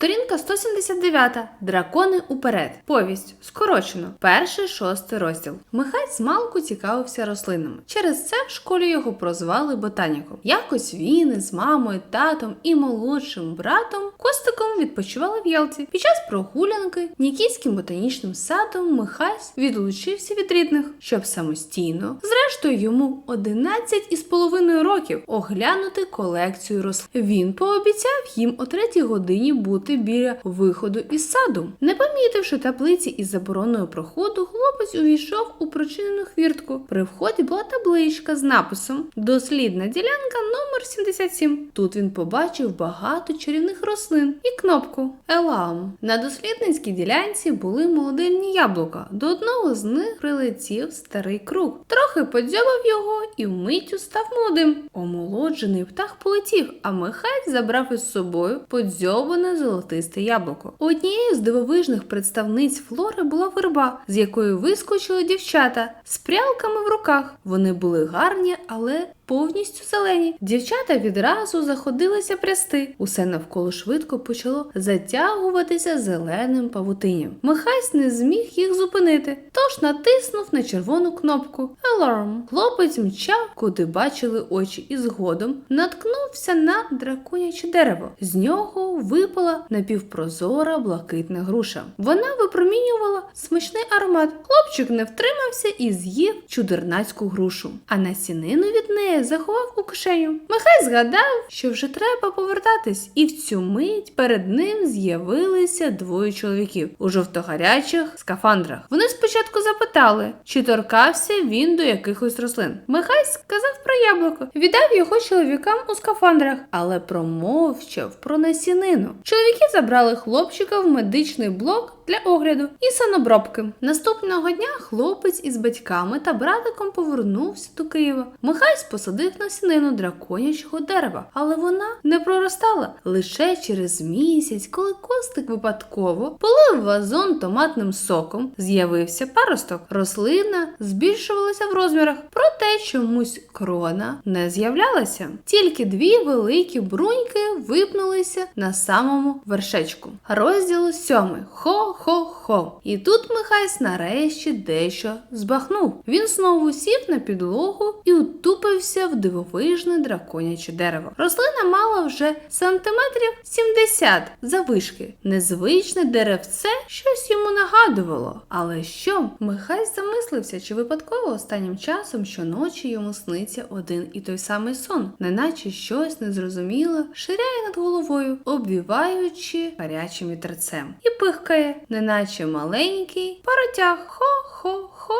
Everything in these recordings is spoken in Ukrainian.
Сторінка 179. Дракони уперед. Повість. Скорочено. Перший шостий розділ. Михай змалку цікавився рослинами. Через це в школі його прозвали ботаніком. Якось він із мамою, татом і молодшим братом Костиком відпочивали в Ялті. Під час прогулянки Нікійським ботанічним садом Михась відлучився від рідних, щоб самостійно, зрештою йому 11 із половиною років, оглянути колекцію рослин. Він пообіцяв їм о третій годині бути біля виходу із саду. Не помітивши таблиці із забороною проходу, хлопець увійшов у прочинену хвіртку. При вході була табличка з написом Дослідна ділянка номер 77. Тут він побачив багато чарівних рослин і кнопку Елаум. На дослідницькій ділянці були молодильні яблука. До одного з них прилетів старий круг. Трохи подзьобав його і вмиттю став молодим. Омолоджений птах полетів, а Михай забрав із собою подзьобане золотисте яблуко. Однією з дивовижних представниць флори була верба, з якої вискочили дівчата з прялками в руках. Вони були гарні, але повністю зелені. Дівчата відразу заходилися прясти. Усе навколо швидко почало затягуватися зеленим павутинням. Михайсь не зміг їх зупинити, тож натиснув на червону кнопку Alarm. Хлопець мчав, куди бачили очі, і згодом наткнувся на драконяче дерево. З нього випала напівпрозора блакитна груша. Вона випромінювала смачний аромат. Хлопчик не втримався і з'їв чудернацьку грушу, а насінину від неї заховав у кишеню. Михай згадав, що вже треба повертатись, і в цю мить перед ним з'явилися двоє чоловіків у жовтогарячих скафандрах. Вони спочатку запитали, чи торкався він до якихось рослин. Михай сказав про яблуко, віддав його чоловікам у скафандрах, але промовчав про насінину. Чоловіки забрали хлопчика в медичний блок для огляду і санобробки. Наступного дня хлопець із батьками та братиком повернувся до Києва. Михайсь посадив насінину драконячого дерева, але вона не проростала лише через місяць, коли костик випадково полив вазон томатним соком, з'явився паросток. Рослина збільшувалася в розмірах, проте чомусь крона не з'являлася. Тільки дві великі бруньки випнулися на самому вершечку. Розділ сьомий. Хо-хо-хо. І тут Михайсь нарешті дещо збахнув. Він знову сів на підлогу і утупився в дивовижне драконяче дерево. Рослина мала вже сантиметрів 70 завишки. Незвичне деревце щось йому нагадувало. Але що? Михайсь замислився, чи випадково останнім часом щоночі йому сниться один і той самий сон, неначе щось незрозуміле ширяє над головою, обвіваючи гарячим вітерцем, і пихкає, неначе маленький паротяг. Хо-хо-хо-хо.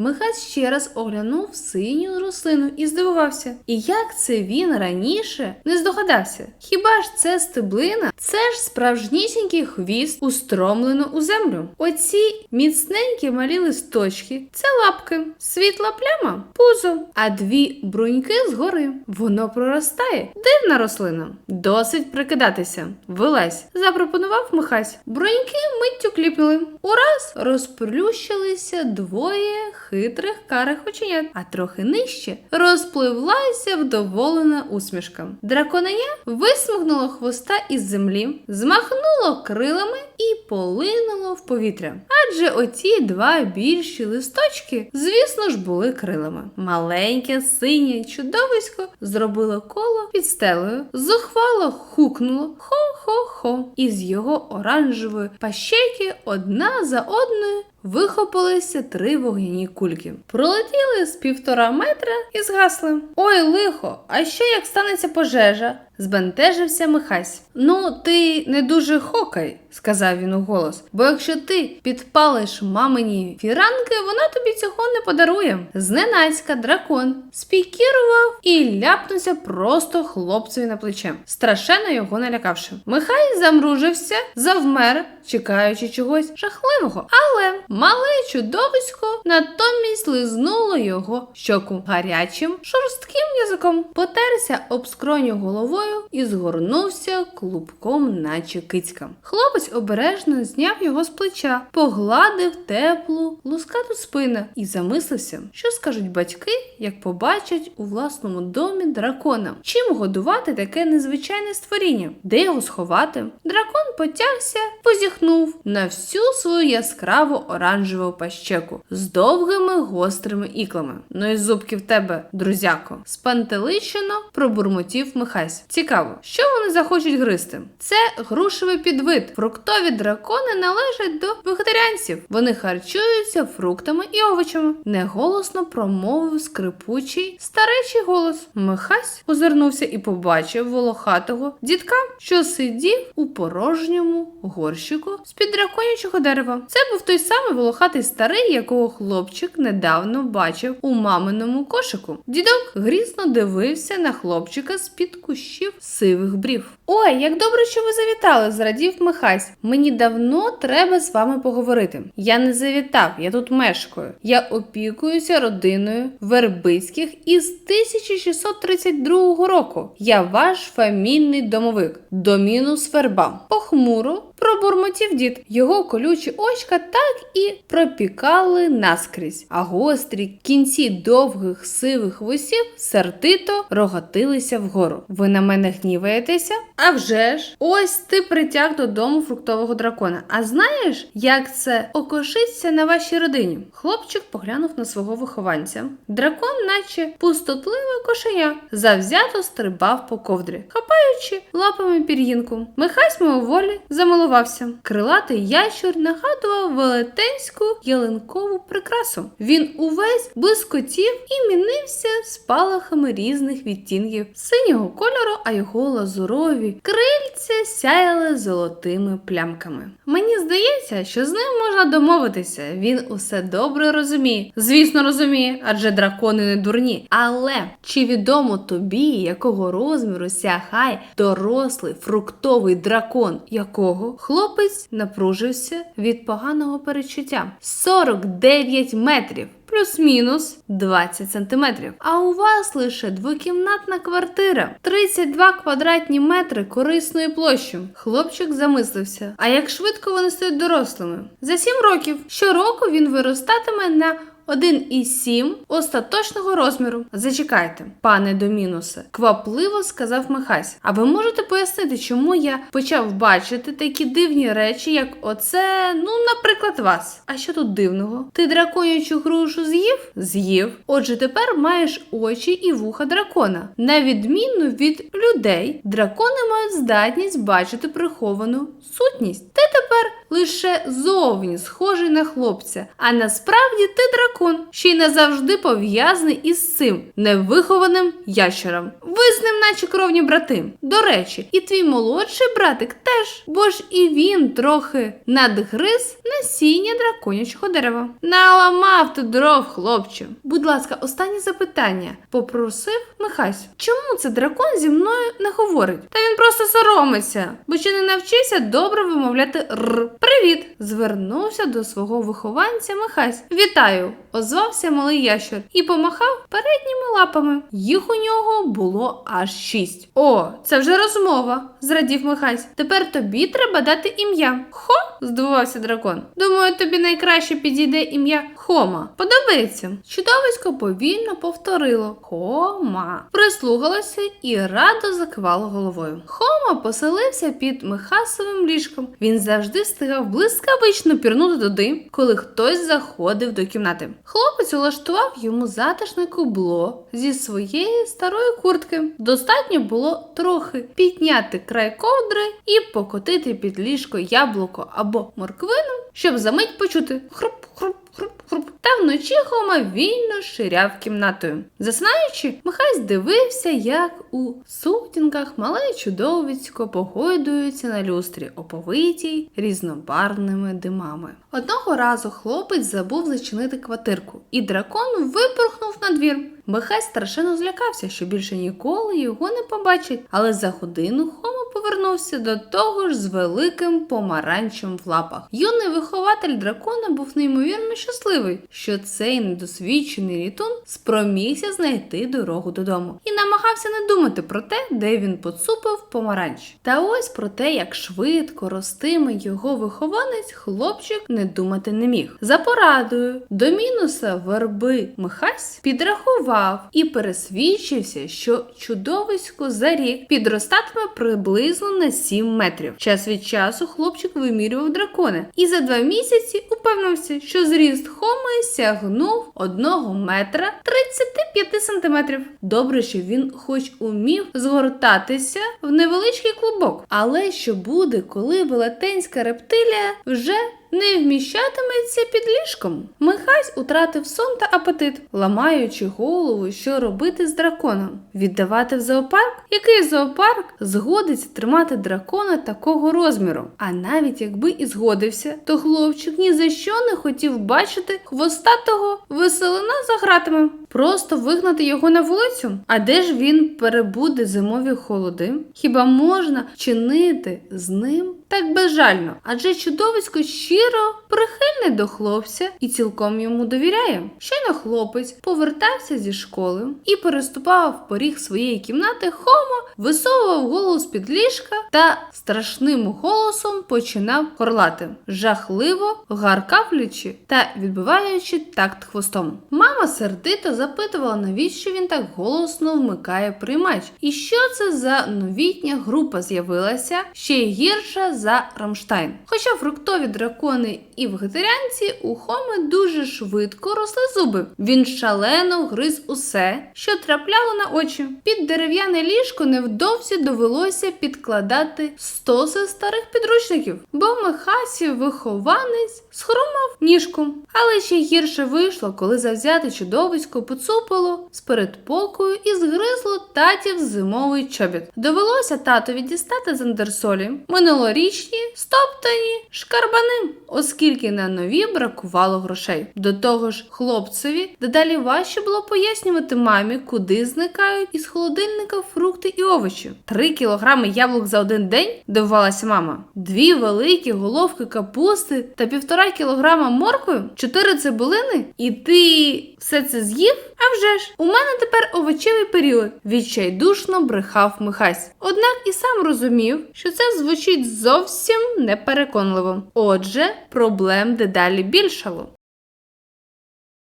Михась ще раз оглянув синю рослину і здивувався. І як це він раніше не здогадався? Хіба ж це стеблина? Це ж справжнісінький хвіст, устромлено у землю. Оці міцненькі малі листочки це лапки, світла пляма пузо, а дві бруньки згори. Воно проростає. Дивна рослина. Досить прикидатися. Вилазь, запропонував Михась. Бруньки миттю кліпнули. Ураз розплющилися двоє хитрих карих оченят, а трохи нижче розпливлася вдоволена усмішка. Драконеня висмикнуло хвоста із землі, змахнуло крилами і полинуло в повітря. Адже оті два більші листочки, звісно ж, були крилами. Маленьке синє чудовисько зробило коло під стелею, зухвало хукнуло хо-хо-хо, і з його оранжевої пащеки одна за одною Вихопилися три вогняні кульки. Пролетіли з півтора метра і згасли. Ой, лихо! А що як станеться пожежа? Збентежився Михась. Ну, ти не дуже хокай, сказав він у голос. Бо якщо ти підпалиш мамині фіранки, вона тобі цього не подарує. Зненацька дракон спікірував і ляпнувся просто хлопцеві на плече, страшенно його налякавши. Михай замружився, завмер, чекаючи чогось жахливого, але мале чудовисько натомість лизнуло його щоку гарячим, шорстким язиком, потерся об скроню головою спиною і згорнувся клубком, наче кицька. Хлопець обережно зняв його з плеча, погладив теплу, лускату спину і замислився, що скажуть батьки, як побачать у власному домі дракона. Чим годувати таке незвичайне створіння? Де його сховати? Дракон потягся, позіхнув на всю свою яскраву оранжеву пащеку з довгими гострими іклами. Ну і зубки в тебе, друзяко. Спантеличено пробурмотів Михась. Цікаво, що вони захочуть гризти? Це грушевий підвид. Фруктові дракони належать до вегетаріанців. Вони харчуються фруктами і овочами. Неголосно промовив скрипучий старечий голос. Михась озирнувся і побачив волохатого дідка, що сидів у порожньому горщику з-під драконячого дерева. Це був той самий волохатий старий, якого хлопчик недавно бачив у маминому кошику. Дідок грізно дивився на хлопчика з-під кущів сивих брів. Ой, як добре, що ви завітали, зрадів Михась. Мені давно треба з вами поговорити. Я не завітав, я тут мешкаю. Я опікуюся родиною Вербицьких із 1632 року. Я ваш фамільний домовик, домінус Верба. Похмуро пробурмотів дід. Його колючі очка так і пропікали наскрізь, а гострі кінці довгих сивих вусів сердито рогатилися вгору. Ви на мене гніваєтеся? А вже ж, ось ти притяг додому фруктового дракона. А знаєш, як це окошиться на вашій родині? Хлопчик поглянув на свого вихованця. Дракон, наче пустотливе кошеня, завзято стрибав по ковдрі, хапаючи лапами пір'їнку. Михась мимоволі замилувався. Крилатий ящур нагадував велетенську ялинкову прикрасу. Він увесь блискотів і мінився спалахами різних відтінків синього кольору, а його лазурові крильця сяяли золотими плямками. Мені здається, що з ним можна домовитися. Він усе добре розуміє. Звісно, розуміє, адже дракони не дурні. Але чи відомо тобі, якого розміру сягає дорослий фруктовий дракон, якого хлопець напружився від поганого перечуття 49 метрів. Плюс-мінус 20 сантиметрів. А у вас лише двокімнатна квартира, 32 квадратні метри корисної площі. Хлопчик замислився. А як швидко вони стають дорослими? За 7 років. Щороку він виростатиме на 1,7 остаточного розміру. Зачекайте, пане Домінусе, квапливо сказав Михась. А ви можете пояснити, чому я почав бачити такі дивні речі, як оце, ну, наприклад, вас. А що тут дивного? Ти драконячу грушу з'їв? З'їв. Отже, тепер маєш очі і вуха дракона. На відміну від людей, дракони мають здатність бачити приховану сутність. Ти тепер лише зовні схожий на хлопця, а насправді ти дракон, ще й назавжди пов'язаний із цим невихованим ящером. Ви з ним, наче кровні брати. До речі, і твій молодший братик теж, бо ж і він трохи надгриз насіння драконячого дерева. Наламав ти дров, хлопче. Будь ласка, останнє запитання, попросив Михась. Чому це дракон зі мною не говорить? Та він просто соромиться, бо ще не навчився добре вимовляти р. Привіт! звернувся до свого вихованця Михась. Вітаю! озвався малий ящер і помахав передніми лапами. Їх у нього було аж шість. О, це вже розмова, зрадів Михась. Тепер тобі треба дати ім'я. Хо? Здивувався дракон. Думаю, тобі найкраще підійде ім'я Хома. Подобається? Чудовисько повільно повторило Хома. Прислухалося і радо закивало головою. Хома поселився під Михасовим ліжком. Він завжди встигав блискавично пірнути туди, коли хтось заходив до кімнати. Хлопець улаштував йому затишне кубло зі своєї старої куртки. Достатньо було трохи підняти край ковдри і покотити під ліжко яблуко або морквину, щоб за мить почути хруп-хруп. Хруп-хруп. Та вночі Хома вільно ширяв кімнатою. Засинаючи, Михась дивився, як у сутінках мале чудовицько погойдується на люстрі, оповитій різнобарвними димами. Одного разу хлопець забув зачинити квартирку, і дракон випорхнув на двір. Михась страшенно злякався, що більше ніколи його не побачить, але за годину Хома повернувся до того ж з великим помаранчем в лапах. Юний вихователь дракона був неймовірно щасливий, що цей недосвідчений літун спромігся знайти дорогу додому і намагався не думати про те, де він поцупив помаранч. Та ось про те, як швидко ростиме його вихованець, хлопчик не думати не міг. За порадою до мінуса верби Михась підрахував і пересвідчився, що чудовисько за рік підростатиме приблизно на 7 метрів. Час від часу хлопчик вимірював дракона і за два місяці упевнився, що зріст Хоми сягнув 1 метра 35 сантиметрів. Добре, що він хоч умів згортатися в невеличкий клубок. Але що буде, коли велетенська рептилія вже не вміщатиметься під ліжком. Михась утратив сон та апетит, ламаючи голову, що робити з драконом. Віддавати в зоопарк? Який зоопарк згодиться тримати дракона такого розміру? А навіть якби і згодився, то хлопчик ні за що не хотів бачити хвостатого веселина за гратами. Просто вигнати його на вулицю? А де ж він перебуде зимові холоди? Хіба можна чинити з ним так безжально? Адже чудовисько щиро прихильне до хлопця і цілком йому довіряє. Щойно хлопець повертався зі школи і переступав поріг своєї кімнати, Хомо висовував голову з-під ліжка та страшним голосом починав хорлати, жахливо гаркавлючи та відбиваючи такт хвостом. Мама сердито запитувала, навіщо він так голосно вмикає приймач, і що це за новітня група з'явилася ще й гірша за Рамштайн. Хоча фруктові дракони і вегетаріанці у Хоми дуже швидко росли зуби. Він шалено гриз усе, що трапляло на очі. Під дерев'яне ліжко невдовзі довелося підкладати стоси старих підручників, бо Михасів вихованець схромав ніжку. Але ще гірше вийшло, коли завзяте чудовисько поцупило з передпокою і згризло татів зимовий чобіт. Довелося татові дістати з андерсолі минулорічні стоптані шкарбани, оскільки на нові бракувало грошей. До того ж, хлопцеві дедалі важче було пояснювати мамі, куди зникають із холодильника фрукти і овочі. Три кілограми яблук за один день, дивувалася мама. Дві великі головки капусти та півтора кілограма моркви, 4 цибулини, і ти все це з'їв? А вже ж, у мене тепер овочевий період. Відчайдушно брехав Михась. Однак і сам розумів, що це звучить зовсім непереконливо. Отже, проблем дедалі більшало.